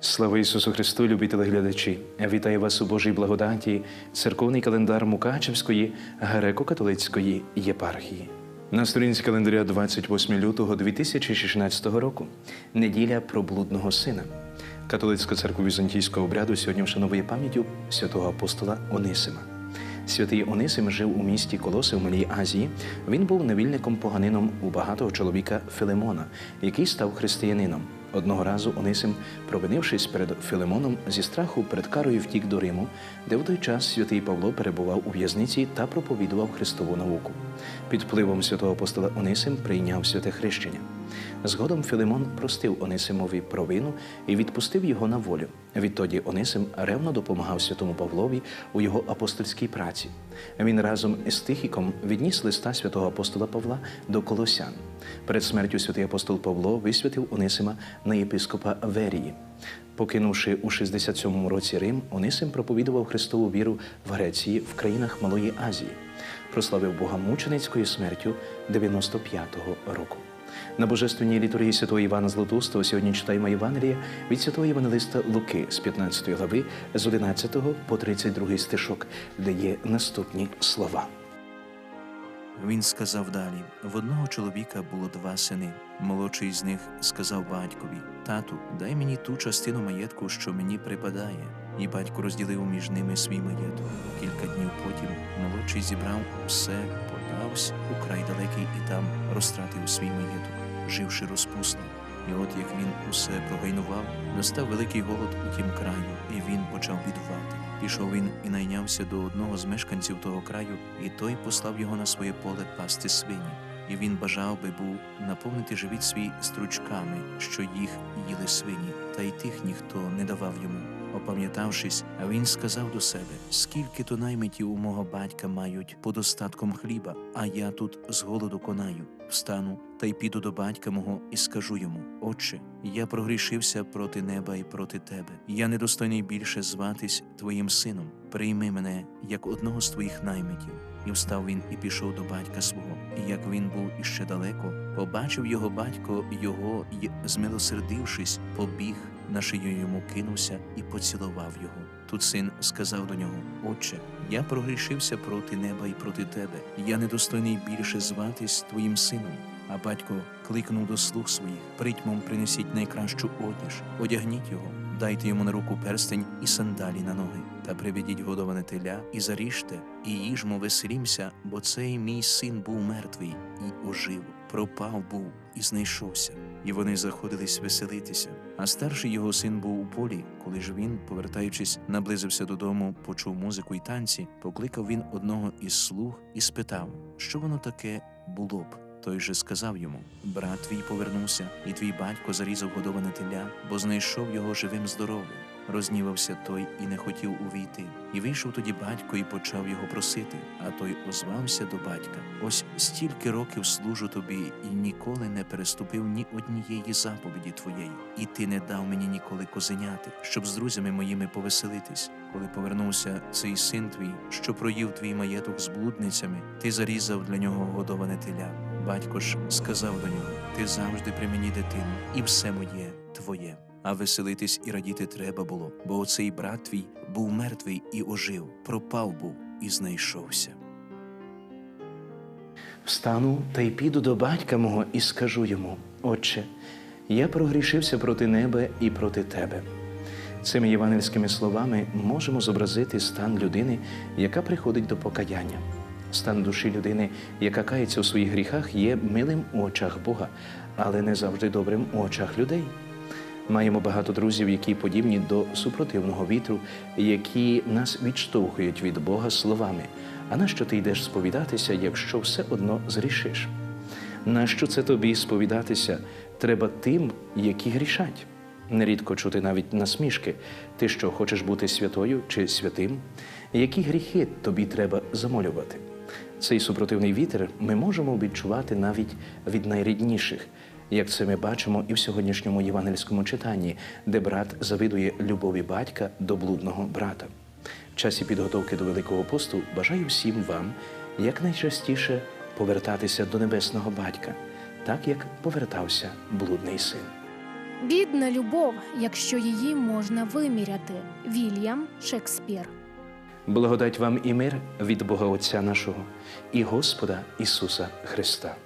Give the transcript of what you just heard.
Слава Ісусу Христу, любі телеглядачі! Вітаю вас у Божій благодаті, церковний календар Мукачевської греко-католицької єпархії. На сторінці календаря 28 лютого 2016 року неділя про блудного сина. Католицька церква візантійського обряду сьогодні вшановує пам'яттю святого апостола Онисима. Святий Онисим жив у місті Колоси в Малій Азії. Він був невільником поганином у багатого чоловіка Филимона, який став християнином. Одного разу Онисим, провинившись перед Філимоном, зі страху перед карою втік до Риму, де в той час святий Павло перебував у в'язниці та проповідував Христову науку. Під впливом святого апостола Онисим прийняв святе хрещення. Згодом Филимон простив Онисимові провину і відпустив його на волю. Відтоді Онисим ревно допомагав святому Павлові у його апостольській праці. Він разом із Тихіком відніс листа святого апостола Павла до Колосян. Перед смертю святий апостол Павло висвятив Онисима на єпископа Верії. Покинувши у 67-му році Рим, Онисим проповідував Христову віру в Греції в країнах Малої Азії. Прославив Бога мученицькою смертю 95-го року. На божественній літургії святого Івана Златоустого сьогодні читаємо Євангелія від святого Євангелиста Луки з 15 глави з 11 по 32 стишок, де є наступні слова. Він сказав далі: в одного чоловіка було два сини. Молодший з них сказав батькові: Тату, дай мені ту частину маєтку, що мені припадає. І батько розділив між ними свій маєток. Кілька днів потім молодший зібрав усе, подався у край далекий і там розтратив свій маєток, живши розпусно. І от як він усе прогайнував, настав великий голод у тім краю, і він почав бідувати. Пішов він і найнявся до одного з мешканців того краю, і той послав його на своє поле пасти свині. І він бажав би був наповнити живіт свій стручками, що їх їли свині, та й тих ніхто не давав йому. Опам'ятавшись, а він сказав до себе: скільки то наймитів у мого батька мають под остатком хліба, а я тут з голоду конаю. Встану та й піду до батька мого і скажу йому: Отче, я прогрішився проти неба і проти тебе. Я недостойний більше зватись твоїм сином. Прийми мене як одного з твоїх наймитів. І встав він і пішов до батька свого. І як він був іще далеко, побачив його батько його й, змилосердившись, побіг на шию йому кинувся і поцілував його. Тут син сказав до нього: Отче, я прогрішився проти неба і проти тебе. Я недостойний більше зватись твоїм сином. А батько кликнув до слуг своїх: притьмом принесіть найкращу одіж, одягніть його, дайте йому на руку перстень і сандалі на ноги, та приведіть годоване теля і заріжте, і їжмо веселімся, бо цей мій син був мертвий і ожив, пропав був і знайшовся. І вони заходились веселитися. А старший його син був у полі, коли ж він, повертаючись, наблизився додому, почув музику й танці, покликав він одного із слуг і спитав, що воно таке було б. Той же сказав йому: Брат твій повернувся, і твій батько зарізав годоване теля, бо знайшов його живим здоровим. Рознівався той і не хотів увійти. І вийшов тоді батько і почав його просити. А той озвався до батька: Ось стільки років служу тобі, і ніколи не переступив ні однієї заповіді твоєї, і ти не дав мені ніколи козеняти, щоб з друзями моїми повеселитись. Коли повернувся цей син твій, що проїв твій маєток з блудницями, ти зарізав для нього годоване теля. Батько ж сказав до нього: Ти завжди при мені дитину, і все моє твоє. А веселитись і радіти треба було, бо оцей брат твій був мертвий і ожив, пропав був і знайшовся. Встану та й піду до батька мого і скажу йому: Отче, я прогрішився проти неба і проти тебе. Цими євангельськими словами можемо зобразити стан людини, яка приходить до покаяння. Стан душі людини, яка кається у своїх гріхах, є милим у очах Бога, але не завжди добрим у очах людей. Маємо багато друзів, які подібні до супротивного вітру, які нас відштовхують від Бога словами. А нащо ти йдеш сповідатися, якщо все одно зрішиш? Нащо це тобі сповідатися? Треба тим, які грішать. Нерідко чути навіть насмішки. Ти що, хочеш бути святою чи святим? Які гріхи тобі треба замолювати? Цей супротивний вітер ми можемо відчувати навіть від найрідніших, як це ми бачимо і в сьогоднішньому євангельському читанні, де брат завидує любові батька до блудного брата. В часі підготовки до Великого посту бажаю всім вам якнайчастіше повертатися до небесного батька, так як повертався блудний син. Бідна любов, якщо її можна виміряти. Вільям Шекспір. Благодать вам і мир від Бога Отця нашого і Господа Ісуса Христа.